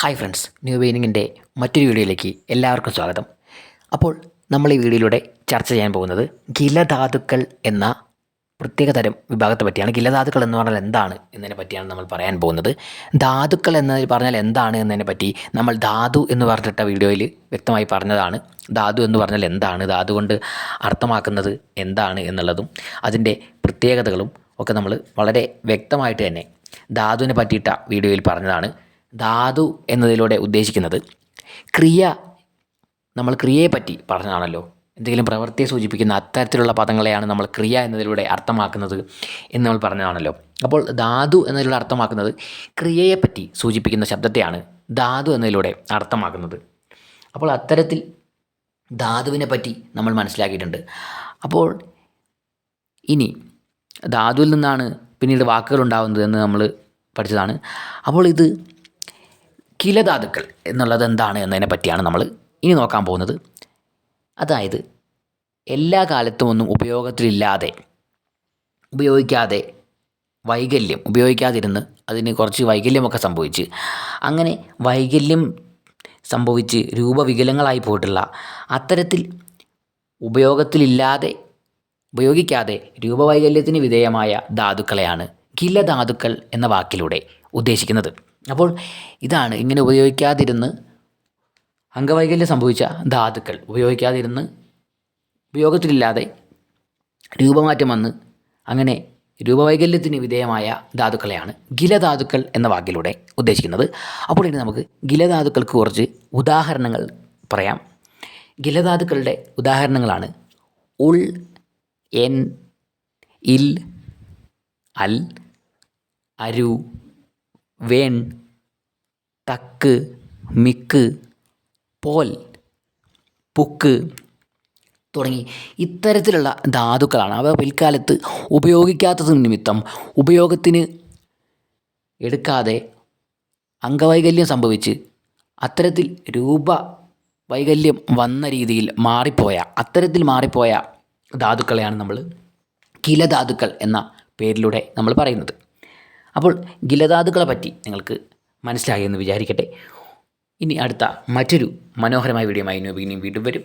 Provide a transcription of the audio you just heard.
Hi friends new ബെയിനിങ്ങിന്റെ മറ്റൊരു വീഡിയോയിലേക്ക് എല്ലാവർക്കും സ്വാഗതം. അപ്പോൾ നമ്മൾ ഈ വീഡിയോയിലൂടെ ചർച്ച ചെയ്യാൻ പോകുന്നത് ഗിലധാതുക്കൾ എന്ന പ്രത്യേകതരം വിഭാഗത്തെ പറ്റിയാണ്. ഗിലധാതുക്കൾ എന്ന് പറഞ്ഞാൽ എന്താണ് എന്നതിനെ പറ്റിയാണ് നമ്മൾ പറയാൻ പോകുന്നത്. ധാതുക്കൾ എന്ന് പറഞ്ഞാൽ എന്താണ് എന്നതിനെ പറ്റി നമ്മൾ ധാതു എന്ന് പറഞ്ഞിട്ട വീഡിയോയിൽ വ്യക്തമായി പറഞ്ഞതാണ്. ധാതു എന്ന് പറഞ്ഞാൽ എന്താണ് ധാതു കൊണ്ട് അർത്ഥമാക്കുന്നത് എന്താണ് എന്നുള്ളതും അതിന്റെ പ്രത്യേകതകളും ഒക്കെ നമ്മൾ വളരെ വ്യക്തമായിട്ട് തന്നെ ധാതുവിനെ പറ്റിയിട്ട വീഡിയോയിൽ പറഞ്ഞതാണ്. ധാതു എന്നതിലൂടെ ഉദ്ദേശിക്കുന്നത് ക്രിയ നമ്മൾ ക്രിയയെ പറ്റി പറഞ്ഞതാണല്ലോ. എന്തെങ്കിലും പ്രവൃത്തിയെ സൂചിപ്പിക്കുന്ന അത്തരത്തിലുള്ള പദങ്ങളെയാണ് നമ്മൾ ക്രിയ എന്നതിലൂടെ അർത്ഥമാക്കുന്നത് എന്ന് നമ്മൾ പറഞ്ഞതാണല്ലോ. അപ്പോൾ ധാതു എന്നതിലൂടെ അർത്ഥമാക്കുന്നത് ക്രിയയെ പറ്റി സൂചിപ്പിക്കുന്ന ശബ്ദത്തെയാണ് ധാതു എന്നതിലൂടെ അർത്ഥമാക്കുന്നത്. അപ്പോൾ അത്തരത്തിൽ ധാതുവിനെ പറ്റി നമ്മൾ മനസ്സിലാക്കിയിട്ടുണ്ട്. അപ്പോൾ ഇനി ധാതുവിൽ നിന്നാണ് പിന്നീട് വാക്കുകൾ ഉണ്ടാകുന്നത് എന്ന് നമ്മൾ പഠിച്ചതാണ്. അപ്പോൾ ഇത് കിലധാതുക്കൾ എന്നുള്ളത് എന്താണ് എന്നതിനെ പറ്റിയാണ് നമ്മൾ ഇനി നോക്കാൻ പോകുന്നത്. അതായത് എല്ലാ കാലത്തും ഒന്നും ഉപയോഗത്തിലില്ലാതെ ഉപയോഗിക്കാതെ വൈകല്യം ഉപയോഗിക്കാതിരുന്ന് അതിന് കുറച്ച് വൈകല്യമൊക്കെ സംഭവിച്ച് അങ്ങനെ വൈകല്യം സംഭവിച്ച് രൂപവികലങ്ങളായി പോയിട്ടുള്ള അത്തരത്തിൽ ഉപയോഗത്തിലില്ലാതെ ഉപയോഗിക്കാതെ രൂപവൈകല്യത്തിന് വിധേയമായ ധാതുക്കളെയാണ് കിലധാതുക്കൾ എന്ന വാക്കിലൂടെ ഉദ്ദേശിക്കുന്നത്. അപ്പോൾ ഇതാണ് ഇങ്ങനെ ഉപയോഗിക്കാതിരുന്ന് അംഗവൈകല്യം സംഭവിച്ച ധാതുക്കൾ. ഉപയോഗിക്കാതിരുന്ന് ഉപയോഗത്തിലില്ലാതെ രൂപമാറ്റം വന്ന് അങ്ങനെ രൂപവൈകല്യത്തിന് വിധേയമായ ധാതുക്കളെയാണ് ഗിലധാതുക്കൾ എന്ന വാക്കിലൂടെ ഉദ്ദേശിക്കുന്നത്. അപ്പോൾ ഇനി നമുക്ക് ഗിലധാതുക്കൾക്ക് കുറച്ച് ഉദാഹരണങ്ങൾ പറയാം. ഗിലധാതുക്കളുടെ ഉദാഹരണങ്ങളാണ് ഉൾ എൻ ഇൽ അൽ അരു വേൺ തക്ക് മിക്ക് പോൽ പുക്ക് തുടങ്ങി ഇത്തരത്തിലുള്ള ധാതുക്കളാണ്. അവ പിൽക്കാലത്ത് ഉപയോഗിക്കാത്തത് നിമിത്തം ഉപയോഗത്തിന് എടുക്കാതെ അംഗവൈകല്യം സംഭവിച്ച് അത്തരത്തിൽ രൂപ വൈകല്യം വന്ന രീതിയിൽ മാറിപ്പോയ അത്തരത്തിൽ മാറിപ്പോയ ധാതുക്കളെയാണ് നമ്മൾ കിലധാതുക്കൾ എന്ന പേരിലൂടെ നമ്മൾ പറയുന്നത്. അപ്പോൾ ഗിലധാതുക്കളെ പറ്റി നിങ്ങൾക്ക് മനസ്സിലായി എന്ന് വിചാരിക്കട്ടെ. ഇനി അടുത്ത മറ്റൊരു മനോഹരമായ വീഡിയോയുമായി ഇനി വീണ്ടും വരും.